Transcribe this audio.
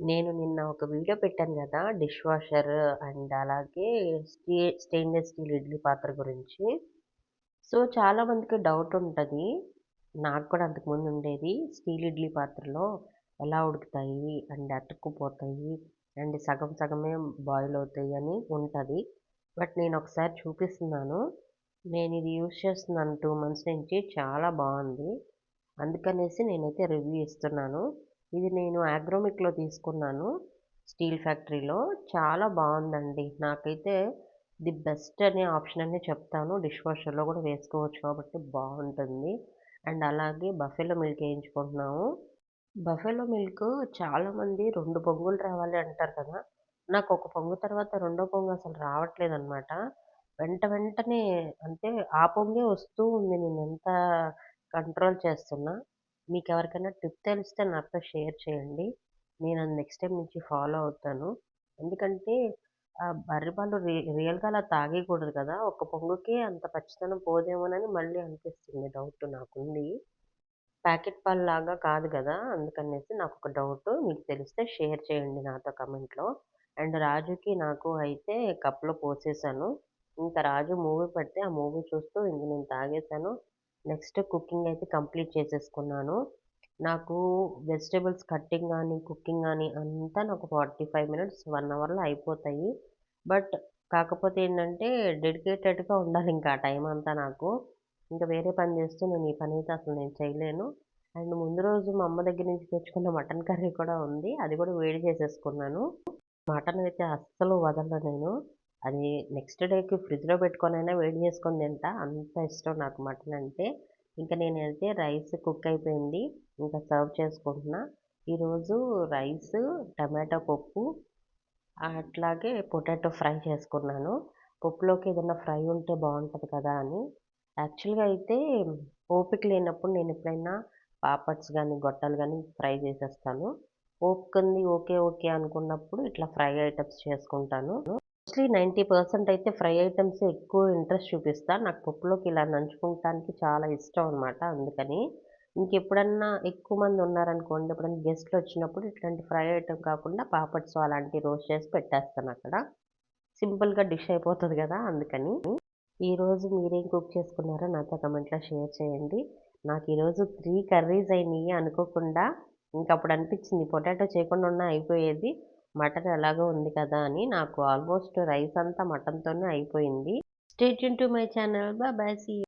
నేను నిన్న ఒక వీడియో పెట్టాను కదా! డిష్ వాషర్ అండ్ అలాగే స్టీ స్టెయిన్‌లెస్ స్టీల్ ఇడ్లీ పాత్ర గురించి. సో, చాలామందికి డౌట్ ఉంటుంది నాకు కూడా అంతకుముందు ఉండేది. స్టీల్ ఇడ్లీ పాత్రలో ఎలా ఉడుకుతాయి? అండ్ అతుక్కుపోతాయి. అండ్ సగం సగమే బాయిల్ అవుతాయి అని ఉంటుంది బట్ నేను ఒకసారి చూపిస్తున్నాను. నేను ఇది యూజ్ చేస్తున్నాను టూ మంత్స్ నుంచి. చాలా బాగుంది అందుకనేసి నేనైతే రివ్యూ ఇస్తున్నాను. ఇది నేను ఆగ్రోమిక్‌లో తీసుకున్నాను. స్టీల్ ఫ్యాక్టరీలో. చాలా బాగుందండి నాకైతే ది బెస్ట్ అనే ఆప్షన్ అనే చెప్తాను. డిష్ వాషర్‌లో కూడా వేసుకోవచ్చు కాబట్టి బాగుంటుంది అండ్ అలాగే బఫెలో మిల్క్ వేయించుకుంటున్నాము బఫెలో మిల్క్ చాలామంది రెండు పొంగులు రావాలి అంటారు కదా! నాకు ఒక పొంగు తర్వాత రెండో పొంగు అసలు రావట్లేదనమాట. వెంట వెంటనే అంటే ఆ పొంగే వస్తూ ఉంది నేను ఎంత కంట్రోల్ చేస్తున్నా. మీకు ఎవరికైనా టిప్ తెలిస్తే నాతో షేర్ చేయండి. నేను అది నెక్స్ట్ టైం నుంచి ఫాలో అవుతాను. ఎందుకంటే ఆ బర్రె పాలు రి రియల్‌గా అలా తాగేయకూడదు కదా! ఒక్క పొంగుకే అంత పచ్చితనం పోదేమోనని మళ్ళీ అనిపిస్తుంది డౌట్ నాకుంది. ప్యాకెట్ పాలు లాగా కాదు కదా అందుకనేసి నాకు ఒక డౌట్ మీకు తెలిస్తే షేర్ చేయండి నాతో కమెంట్‌లో. అండ్ రాజుకి నాకు అయితే కప్‌లో పోసేసాను. ఇంకా రాజు మూవీ పడితే ఆ మూవీ చూస్తూ ఇంక నేను తాగేసాను. నెక్స్ట్ కుకింగ్ అయితే కంప్లీట్ చేసేసుకున్నాను. నాకు వెజిటేబుల్స్ కట్టింగ్ కానీ కుకింగ్ కానీ అంతా నాకు 45 మినిట్స్, వన్ అవర్‌లో అయిపోతాయి. బట్ కాకపోతే ఏంటంటే డెడికేటెడ్‌గా ఉండాలి ఆ టైం అంతా నాకు. ఇంకా వేరే పని చేస్తూ నేను ఈ పని అయితే అసలు నేను చేయలేను. అండ్ ముందు రోజు మా అమ్మ దగ్గర నుంచి తెచ్చుకున్న మటన్ కర్రీ కూడా ఉంది. అది కూడా వేడి చేసేసుకున్నాను. మటన్ అయితే అస్సలు వదలను నేను. అది నెక్స్ట్ డేకి ఫ్రిడ్జ్‌లో పెట్టుకొనైనా వేడి చేసుకొని తింటా. అంత ఇష్టం నాకు మటన్ అంటే. ఇంక నేనైతే రైస్ కుక్ అయిపోయింది. ఇంకా సర్వ్ చేసుకుంటున్నా. ఈరోజు రైస్, టమాటా పప్పు అట్లాగే పొటాటో ఫ్రై చేసుకున్నాను. పప్పులోకి ఏదైనా ఫ్రై ఉంటే బాగుంటుంది కదా అని. యాక్చువల్‌గా అయితే ఓపిక లేనప్పుడు నేను ఎప్పుడైనా పాపడ్స్ కానీ గొట్టాలు కానీ ఫ్రై చేసేస్తాను. ఓపుకుంది ఓకే. ఓకే. అనుకున్నప్పుడు ఇట్లా ఫ్రై ఐటమ్స్ చేసుకుంటాను. మోస్ట్‌లీ 90% అయితే ఫ్రై ఐటమ్స్ ఎక్కువ ఇంట్రెస్ట్ చూపిస్తాను నాకు పప్పులోకి ఇలా నంచుకుంటానికి చాలా ఇష్టం అనమాట అందుకని. ఇంకెప్పుడన్నా ఎక్కువ మంది ఉన్నారనుకోండి, ఎప్పుడన్నా గెస్ట్‌లొచ్చినప్పుడు ఇట్లాంటి ఫ్రై ఐటమ్ కాకుండా పాపడ్స్ అలాంటివి రోస్ట్ చేసి పెట్టేస్తాను అక్కడ సింపుల్‌గా డిష్ అయిపోతుంది కదా అందుకని. ఈరోజు మీరేం కుక్ చేసుకున్నారో నాతో కమెంట్‌లో షేర్ చేయండి. నాకు ఈరోజు త్రీ కర్రీస్ అయినాయి అనుకోకుండా. ఇంకప్పుడు అనిపించింది పొటాటో చేయకుండా ఉన్నా అయిపోయేది. మటన్ ఎలాగో ఉంది కదా అని. నాకు ఆల్మోస్ట్ రైస్ అంతా మటన్‌తోనే అయిపోయింది. Stay tuned to my channel. Bye see